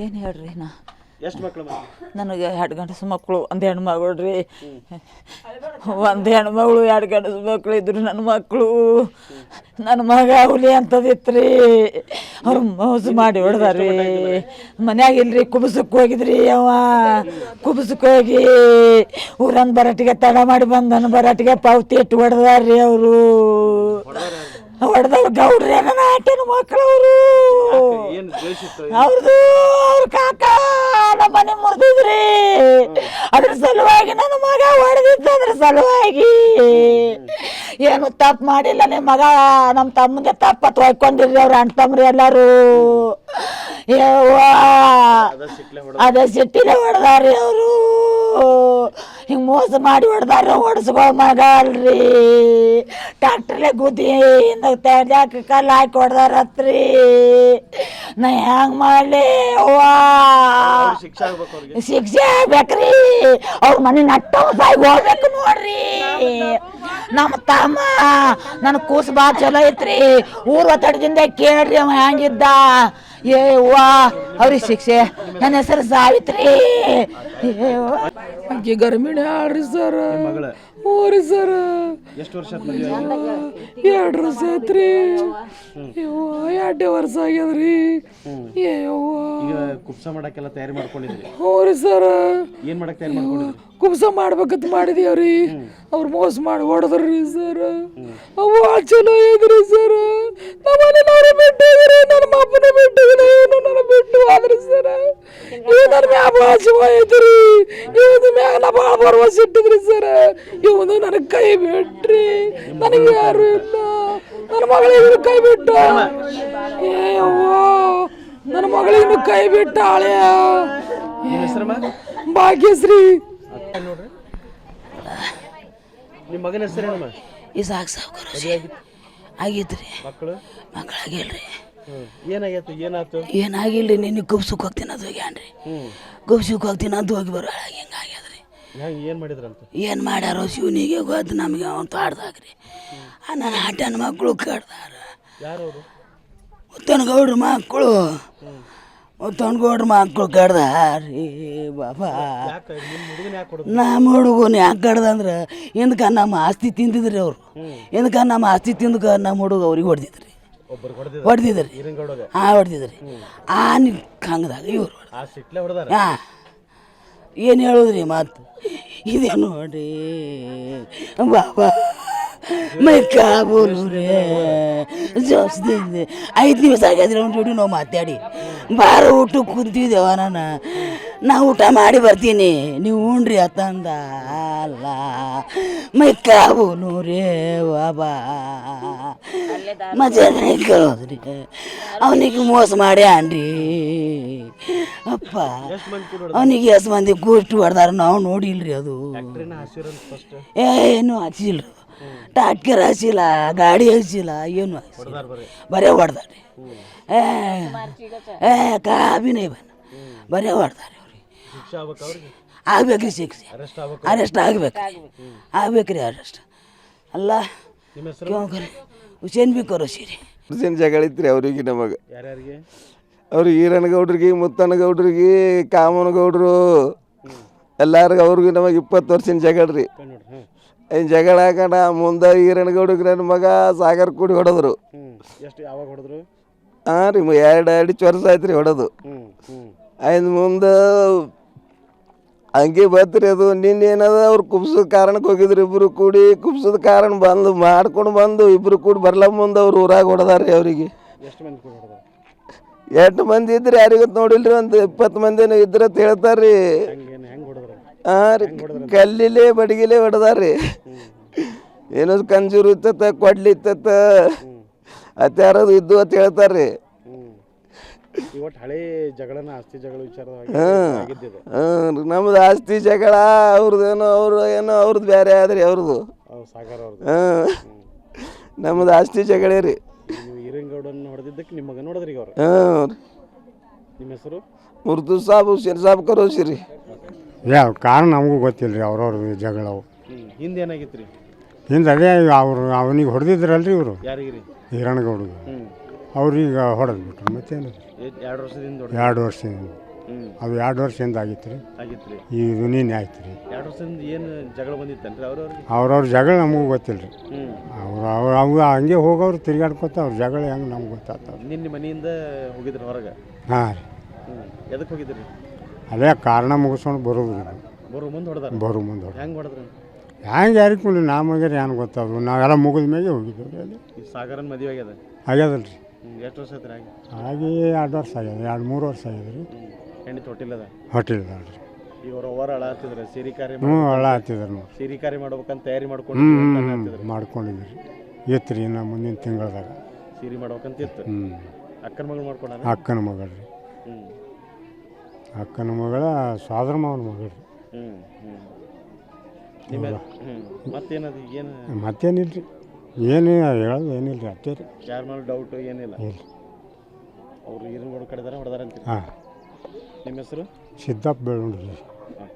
ಏನು ಹೇಳ್ರಿ ನಾ? ಎಷ್ಟು ಮಕ್ಕಳು ನನಗೆ ಎರಡು ಗಂಡಸು ಮಕ್ಕಳು ಒಂದು ಹೆಣ್ಣು ಮಗಳು ರೀ. ಒಂದು ಹೆಣ್ಮಗಳು ಎರಡು ಗಂಡಸು ಮಕ್ಕಳು ಇದ್ರು ನನ್ನ ಮಕ್ಕಳು ನನ್ನ ಮಗ ಹುಲಿ ಅಂತದಿತ್ತು ರೀ ಅವ್ರು ಮೋಸ ಮಾಡಿ ಹೊಡೆದಾರಿ. ಮನ್ಯಾಗ ಇಲ್ರಿ ಕುಬಸಕ್ಕೆ ಹೋಗಿದ್ರಿ ಅವ ಕುಬಸಕ್ಕೆ ಹೋಗಿ ಊರನ್ ಬರಾಟಿಗೆ ತಡ ಮಾಡಿ ಬಂದನ ಬರಾಟಿಗೆ ಪಾವತಿ ಇಟ್ಟು ಹೊಡೆದಾರ್ರಿ ಅವರು. ಹೊಡೆದವ್ರು ಗೌಡ್ರಿ ನನ್ನ ಆಟಿನ ಮಕ್ಕಳು ಏನು ಅವ್ರದ್ದು ಅವ್ರ ಕಾಕ ನಮ್ಮ ಮನೆ ಮುರಿದಿದ್ರಿ. ಅದ್ರ ಸಲುವಾಗಿ ನನ್ನ ಮಗ ಹೊಡೆದಿದ್ದು ಅದ್ರ ಸಲುವಾಗಿ. ಏನು ತಪ್ಪು ಮಾಡಿಲ್ಲ ನಿಮ್ಮ ಮಗ ನಮ್ಮ ತಮ್ಮಗೆ ತಪ್ಪತ್ತು ಹೊಯ್ಕೊಂಡಿರ್ರಿ ಅವ್ರ ಅಣ್ಣ ತಮ್ರಿ ಎಲ್ಲರೂ. ಅದೇ ಸಿಟ್ಟಿಲೆ ಹೊಡೆದಾರಿ ಅವರು. ಹಿಂಗೆ ಮೋಸ ಮಾಡಿ ಹೊಡೆದಾರ ಹೊಡ್ಸ್ಕೊ ಮಗ ಅಲ್ರಿ. ಟ್ಯಾಕ್ಟ್ರಲ್ಲೇ ಗುದ್ದಿಯಿಂದ ತೆಗ್ದಾಕ ಕಲ್ಲು ಹಾಕಿ ಹೊಡೆದಾರತ್ರಿ. ನಾ ಹೆಂಗೆ ಮಾಡಲಿ ಅವ್ವಾ? ಶಿಕ್ಷೆ ಆಗ್ಬೇಕ್ರಿ. ಅವ್ರ ಮನೆ ನಟ್ಟ ಸಾಗಿ ಹೋಗ್ಬೇಕು ನೋಡ್ರಿ. ನಮ್ಮ ತಮ್ಮ ನನ್ನ ಕೂಸು ಭಾಳ ಚಲೋ ಐತ್ರಿ. ಊರ್ ಒತ್ತಡದಿಂದ ಕೇಳ್ರಿ ಅವ ಹೆಂಗಿದ್ದ. ಏ ವಾ ಅವ್ರಿಗೆ ಶಿಕ್ಷೆ. ನನ್ನ ಹೆಸರು ಸಾವಿತ್ರಿ. ಅಕ್ಕಿ ಗರ್ಭಿಣಿ ಆಡ್ರಿ ಸರ್. ಮಗಳ? ಹ್ಞೂ ರೀ ಸರ್. ಎಷ್ಟು ವರ್ಷ ಎರಡು ವರ್ಷ ಐತ್ರಿ ಎರಡೇ ವರ್ಷ ಆಗ್ಯದ್ರಿ. ಕುಪ್ಸ ಮಾಡಕ್ಕೆಲ್ಲ ತಯಾರಿ ಮಾಡ್ಕೊಂಡಿದ್ರಿ? ಹ್ಞೂ ರೀ ಸರ್. ಏನ್ ಮಾಡಕ್ ತಯಾರಿ ಮಾಡ್ಕೊಂಡಿದ್ರಿ? ಕುಬ್ಸ ಮಾಡ್ಬೇಕಂತ ಮಾಡಿದೇವ್ರಿ. ಅವ್ರು ಮೋಸ ಮಾಡಿ ಹೊಡೆದ್ರಿ ಸರ್. ಅವು ಚಲೋ ಐದ್ರಿ ಸರ್. ನಮ್ಮ ಮನೆ ಬಿಟ್ಟು ನನ್ನ ಮಾಪನ ಬಿಟ್ಟು ಹೋಗ್ರಿ, ಇವ್ನು ನನ್ನ ಬಿಟ್ಟು ಆದ್ರಿ ಸರ್ ಇವ್ ನನ್ನ ಮ್ಯಾಗ ಭಾಳ ಶಿವ ಐತ್ರಿ ಇವ್ನ ಮ್ಯಾಗ ನಾ ಭರವಸೆ ಇಟ್ಟಿದ್ರಿ ಸರ್ ಇವನು ನನಗೆ ಕೈ ಬಿಟ್ರಿ. ನನಗೆ ಯಾರು ಇಲ್ಲ. ನನ್ನ ಮಗಳಿಗೆ ಕೈ ಬಿಟ್ಟ. ನನ್ನ ಮಗಳಿಗೂ ಕೈ ಬಿಟ್ಟ ಹಳೆಯ ಭಾಗ್ಯಶ್ರೀ. ನೋಡ್ರಿ. ನಿಮ್ಮ ಮಗನ ಹೆಸರೇನಮ್ಮ ಈ ಸಾಕು ಸಾವುಕಾರ ಆಗೈತ್ರಿ ಮಕ್ಕಳು? ಮಕ್ಕಳಾಗಿಲ್ರಿ ಏನಾಗೈತು ಏನಾಯ್ತು ಏನಾಗಿಲ್ರಿ? ನಿನ್ನ ಗುಬ್ಸುಕ್ ಹೋಗ್ತೀನಿ ಅದು ಹೋಗ್ಯಾನ್ರಿ. ಗುಬ್ಸುಕ್ ಹೋಗ್ತೀನಿ ಅದು ಹೋಗಿ ಬರೋ ಹಿಂಗಾಗಿ ಹೆಂಗ್ ಏನ್ ಮಾಡಿದ್ರಂತ? ಏನು ಮಾಡ್ಯಾರೋ ಶಿವನಿಗೆ ಗೊತ್ತು ನಮಗೆ ಅವನು ತಾಡ್ದಾಗ್ರಿ ಆ ನನ್ನ ಹಟ್ಟನ ಮಕ್ಕಳು ಕಡ್ದಾರ ಯಾರು ಅವರು ಮುತ್ತನಗೌಡ್ರ ಮಕ್ಕಳು ಮುತ್ತನಗೌಡ್ರ ಮಕ್ಕಳು ಕಡ್ದಾರಿ ಬಾಬಾ. ನಿಮ್ಮ ಹುಡುಗನ ಯಾಕೆ ಕಡ್ದಂದ್ರೆ ಹಿಂದಕ್ಕೆ ನಮ್ಮ ಆಸ್ತಿ ತಿಂದಿದ್ರಿ ಅವರು. ಹಿಂದಕ್ಕೆ ನಮ್ಮ ಆಸ್ತಿ ತಿಂದಕ್ಕೆ ನಮ್ಮ ಹುಡುಗ ಅವ್ರಿಗೆ ಹೊಡೆದಿದ್ರಿ. ಹೊಡೆದಿದ್ರು. ಹಾಂ ಹೊಡೆದಿದ್ರಿ. ಆ ಹಂಗದಾಗ ಇವ್ರು. ಹಾಂ. ಏನು ಹೇಳುದ್ರಿ ಮಾತು? ಇದೆ ನೋಡಿ. ಬಾಬಾ, ಮೈ ಕಾಬೂಲು ರೇ ಜೋಸ್ದಿಂದ ಐದು ದಿವಸ ಆಗ್ಯಾದ್ರಿ ಅವ್ನ ಜೋಡಿ ನಾವು ಮಾತಾಡಿ. ಬಾರ ಊಟ ಕುಂತಿದ್ದೇವ ನಾನು? ನಾ ಊಟ ಮಾಡಿ ಬರ್ತೀನಿ. ನೀವು ಉಣ್ರಿ ಅತ್ತಂದ ಅಲ್ಲ. ಮೈ ಕಾಬೂಲು ರೇ ಬಾಬಾ. ಮಜಾ ಕಳೋದ್ರಿ ಅವನಿಗೆ ಮೋಸ ಮಾಡ್ಯಾನ್ರಿ. ಅಪ್ಪ. ಅವನಿಗೆ ಎಷ್ಟು ಮಂದಿ ಕೂಷ್ಟು ಹೊಡೆದಾರ ನಾವು ನೋಡಿಲ್ರಿ ಅದು. ಏ ಏನು ಹಚ್ಚಿಲ್ಲ ಟಾಟ್ಕರ್ ಹಚ್ಚಿಲ್ಲ ಗಾಡಿ ಹಚ್ಚಿಲ್ಲ ಏನು ಬರೀ. ಬರೇ ಹೊಡೆದಾರೆ. ಏ ಏ ಕಾಬಿನೇ ಬನ್ನ ಬರೇ ಹೊಡ್ದಾರಿ ಅವ್ರಿಗೆ ಶಿಕ್ಷೆ ಆಗ್ಬೇಕು ಅವ್ರಿಗೆ? ಆಗ್ಬೇಕ್ರಿ ಶಿಕ್ಷೆ. ಅರೆಸ್ಟ್ ಆಗ್ಬೇಕು ಅರೆಸ್ಟ್ ಆಗ್ಬೇಕು ಆಗ್ಬೇಕ್ರಿ. ಅರೆಸ್ಟ್ ಅಲ್ಲ ನಿಮ್ಮ ಹೆಸರು? ಕ್ಯೂ ಕರೆ ಹುಸೇನ್ ಬಿ ಕರೋಸಿರಿ ಹುಸೇನ್ ಜಗಳ ಇತ್ರಿ ಅವ್ರಿಗೆ ನಮಗೆ. ಅವ್ರಿಗೆ ಈರನಗೌಡ್ರಿಗೆ ಮುತ್ತನಗೌಡ್ರಿಗೆ ಕಾಮನಗೌಡ್ರು ಎಲ್ಲಾರ್ಗ ಅವ್ರಿಗೂ ನಮಗೆ ಇಪ್ಪತ್ತು ವರ್ಷದ ಜಗಳ ರೀ. ಏನು ಜಗಳ ಹಾಕಣ ಮುಂದೆ ಈರನಗೌಡ್ರಿಗೆ ನನ್ನ ಮಗ ಸಾಗರ್ ಕೂಡಿ ಹೊಡೆದ್ರು. ಎಷ್ಟು ಯಾವಾಗ ಹೊಡೆದ್ರು? ಹಾಂ ರೀ ಎರಡು ಎರಡು ವರ್ಷ ಆಯ್ತು ರೀ ಹೊಡೆದು. ಆಯ್ತು ಮುಂದೆ ಹಂಗೆ ಬತ್ರಿ ಅದು ನಿನ್ನೆ ಏನದ ಅವ್ರು ಕುಬ್ಸದ ಕಾರಣಕ್ಕೆ ಹೋಗಿದ್ರು ಇಬ್ಬರು ಕೂಡಿ ಕುಬ್ಸದ ಕಾರಣ ಬಂದು ಮಾಡ್ಕೊಂಡು ಬಂದು ಇಬ್ಬರು ಕೂಡಿ ಬರ್ಲ ಮುಂದೆ ಅವ್ರು ಊರಾಗ ಹೊಡೆದಾರ್ರಿ ಅವರಿಗೆ. ಎಷ್ಟು ಮಂದಿ ಇದ್ರೆ ಯಾರಿಗೂ ನೋಡಿಲ್ರಿ ಒಂದು ಇಪ್ಪತ್ತು ಮಂದಿನೂ ಇದ್ರ ಅಂತ ಹೇಳ್ತಾರ್ರಿ. ಹಾಂ ರೀ ಕಲ್ಲಿಲೆ ಬಡಗಿಲೆ ಹೊಡೆದಾರ್ರಿ. ಏನೋ ಕಂಜೂರು ಇತ್ತತ ಕೊಡ್ಲಿ ಇತ್ತತ್ತ ಅತ್ಯಾರದು ಇದ್ದು ಅಂತ ಹೇಳ್ತಾರ್ರಿ. ಇವತ್ತು ಹಳೆ ಜಗಳನ ಆಸ್ತಿ ಜಗಳ ವಿಚಾರವಾಗಿ ಹಾಂ ಆಗಿದ್ದಿದೆ. ಹಾಂ ನಮ್ದು ಆಸ್ತಿ ಜಗಳ ಅವ್ರದ್ದೇನೋ ಅವ್ರು ಏನೋ ಅವ್ರದ್ದು ಬೇರೆ ಆದ್ರಿ ಅವ್ರದ್ದು ಅವು ಸಾಗರ್ ಅವ್ರದ್ದು ಹಾಂ. ನಮ್ದು ಆಸ್ತಿ ಜಗಳ ರೀ. ಈರಂಗೌಡನ್ನ ಹೊಡೆದಿದ್ದಕ್ಕೆ ನಿಮ್ಮ ಮಗ ನೋಡಿದ್ರಿ ಈಗ ಅವ್ರು? ಹಾಂ ನಿಮ್ಮ ಹೆಸರು? ಮುರ್ದು ಸಾಬ್ ಹುಸೇನ್ ಸಾಬ್ ಕರೋಸಿ ರೀ ಯಾವ ಕಾರಣ ನಮಗೂ ಗೊತ್ತಿಲ್ಲ ರೀ ಅವ್ರವ್ರ ಜಗಳವು. ಹ್ಞೂ ಹಿಂದೆ ಏನಾಗಿತ್ತು ರೀ ಹಿಂದೆ ಅದೇ ಅವರು ಅವನಿಗೆ ಹೊಡೆದಿದ್ರಲ್ರಿ ಇವರು. ಯಾರಿಗೆ ರೀ ಹಿರಣಗೌಡಿಗೆ ಹ್ಞೂ ಅವ್ರೀಗ ಹೊಡೆದು ಬಿಟ್ರು ಮತ್ತೇನು ಎರಡು ವರ್ಷದಿಂದ ಎರಡು ವರ್ಷದಿಂದ. ಅದು ಎರಡು ವರ್ಷದಿಂದ ಆಗಿತ್ತು ರೀ. ಆಗಿತ್ತು ರೀ. ಇದು ನೀನು ಆಯ್ತು ರೀ. ಎರಡು ವರ್ಷದಿಂದ ಏನು ಜಗಳ ಬಂದಿತ್ತೇನ್ರಿ ಅವ್ರವ್ರಿಗೆ? ಅವ್ರವ್ರ ಜಗಳ ನಮಗೂ ಗೊತ್ತಿಲ್ಲ ರೀ. ಹ್ಞೂ ಅವ್ರು ಅವ್ರು ಅವು ಹಂಗೆ ಹೋಗೋರು ತಿರ್ಗಾಡ್ಕೊತ ಅವ್ರ ಜಗಳ ಹೆಂಗೆ ನಮ್ಗೆ ಗೊತ್ತಾಗ್ತದೆ ನಿನ್ನೆ ಮನೆಯಿಂದ ಹೋಗಿದ್ರು ಹೊರಗೆ? ಹಾಂ ರೀ. ಹ್ಞೂ ಎದಕ್ಕೆ ಹೋಗಿದ್ರಿ? ಅದೇ ಕಾರಣ ಮುಗಿಸ್ಕೊಂಡು ಬರೋದು ರೀ ಬರೋ ಮುಂದೆ ಹೊಡೆದಾರ? ಬರೋ ಮುಂದೆ ಹೊಡೆ ಹೆಂಗೆ ಹೊಡೆದ್ರಿ? ಹ್ಯಾಂಗೆ ಯಾರಿಗೆ ಕುಳಿ ನಮಗೆ ಏನು ಗೊತ್ತಾದ್ರು ನಾವೆಲ್ಲ ಮುಗಿದ ಮೇಲೆ ಹೋಗಿದ್ದೇವೆ ರೀ ಅಲ್ಲಿ. ಈ ಸಾಗರನ್ ಮದುವೆ ಆಗ್ಯದ? ಆಗ್ಯದಲ್ರಿ. ರೀ ಹ್ಞೂ ಎಷ್ಟು ವರ್ಷ ಆಗಿ? ಹಾಗೆ ಹಾಗೆ ಎರಡು ವರ್ಷ ಆಗ್ಯದ ಎರಡು ಮೂರು ವರ್ಷ ಆಗ್ಯದ ರೀ. ಹ್ಞೂ ತೊಟ್ಟಿಲ್ಲದ ಹೋಟೆಲ್ ರೀ ಈಗ ಅವ್ರು ಓವರ್ ಹಳ ಹತ್ತಿದ್ರೆ ಸೀರೆ ಕಾರ್ಯ ಹ್ಞೂ ಹತ್ತಿದ್ರು ನೋಡಿ ಸೀರೆ ಕಾರ್ಯ ಮಾಡ್ಬೇಕಂತ ತಯಾರಿ ಮಾಡ್ಕೊಂಡು ಹ್ಞೂ ಇತ್ತು ರೀ ಇನ್ನು ಮುಂದಿನ ತಿಂಗಳದಾಗ. ಸೀರೆ ಮಾಡ್ಬೇಕಂತ ಇತ್ತು. ಹ್ಞೂ ಅಕ್ಕನ ಮಗಳು ಅಕ್ಕನ ಮಗಳು ರೀ. ಹ್ಞೂ ಅಕ್ಕನ ಮಗಳ ಸಾದರ ಮಾವನ ಮಗಳು ರೀ. ಹ್ಞೂ ಹ್ಞೂ ನಿಮ್ಮ ಹ್ಞೂ ಮತ್ತೇನದು ಏನು? ಮತ್ತೇನಿಲ್ಲ ರೀ ಏನು ಹೇಳೋದು ಏನಿಲ್ಲ ರೀ ಅಷ್ಟೇ ರೀ. ಯಾರ ಮೇಲೆ ಡೌಟು ಏನಿಲ್ಲ. ಇಲ್ಲ. ಅವ್ರು ಏನು ಕಡೆದಾರ ಹೊಡೆದಾರ ಅಂತೀರಿ. ಹಾಂ. ನಿಮ್ಮ ಹೆಸರು ಸಿದ್ದಪ್ಪ ಬೆಳ್ಳುಂಡ್ರಿ ಹಾಂ